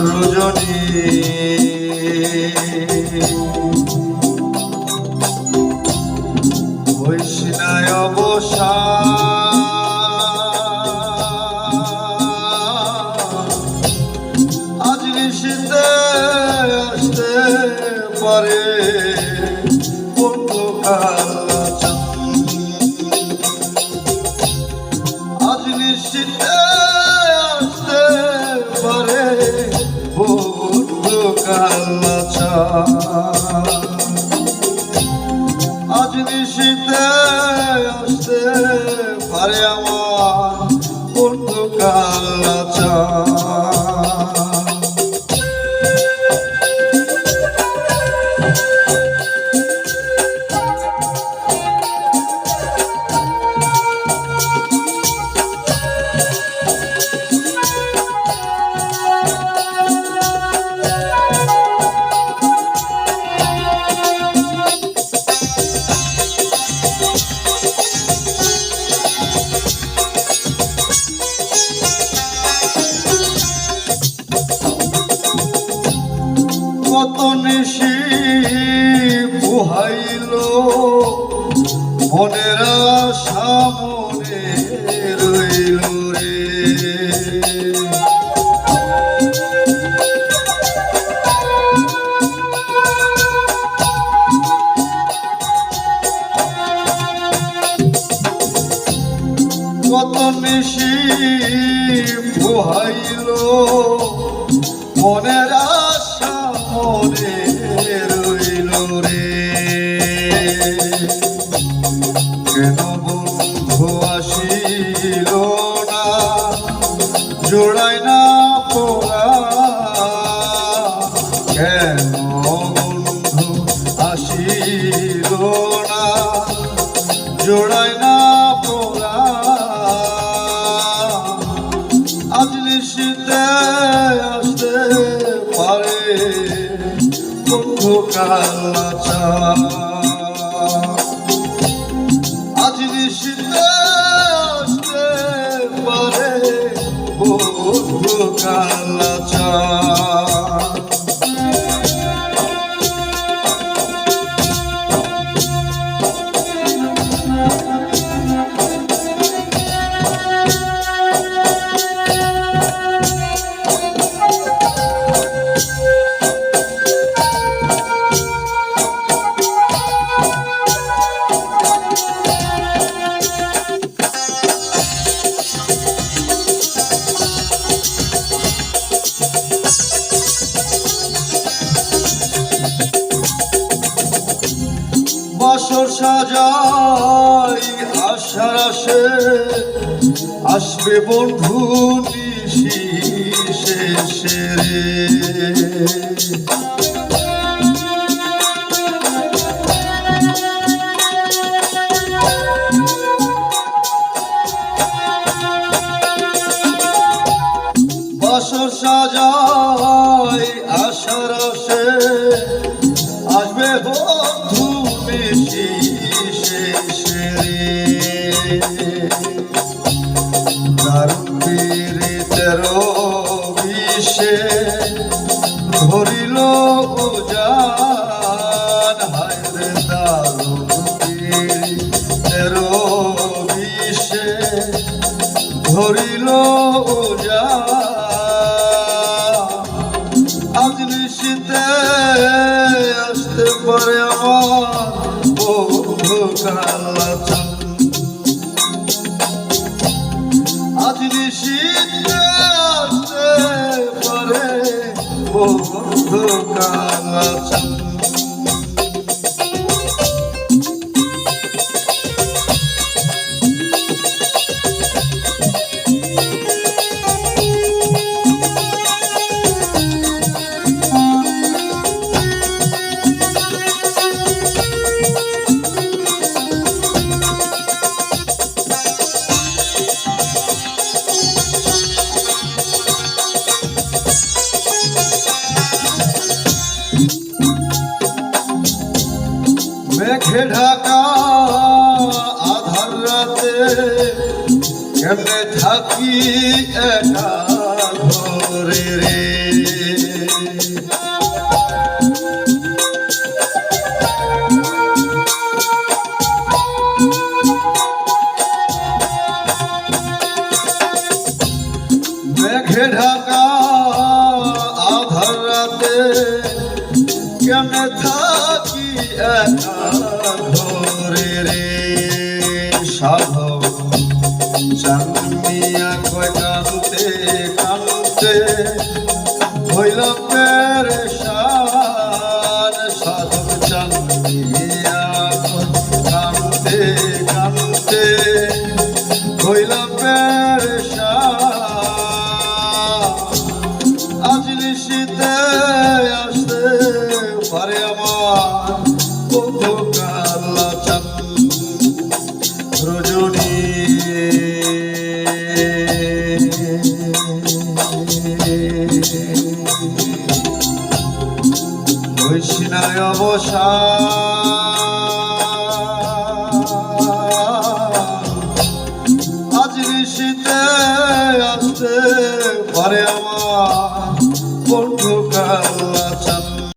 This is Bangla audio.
রজনী হইসনায় অবসা। আজ নিশীতে আসতে পারে আজ নিশ্চিতে কালাচা আজ নিশ্চিতে আসতে পারে আমার বন্ধু বুহাইল মনের সামনে রইল রে। কেন বন্ধু আসিল না জোড়াই না পোড়া। আজ নিশীতে আসতে পারে বন্ধু কালাচা আজ আসতে পারে বন্ধু কালাচা আশার আসে আসবে বন্ধু নিশি শেষে রে। বিশে ধরিল আজ নিশীতে আসতে পারে আমার আজ নিশীতে আসতে পারে বন্ধু কালাচান মেঘে ঢাকা, আধার রাতে কেমনে থাকি একা ঘরে রে। মেঘে ঢাকা, আধার রাতে কেমনে থাকি একা সাধব চান্দিয়া কয় কানতে কানতে হইল পেরেশান সাধব চান্দিয়া কয় কানতে কানতে Ah.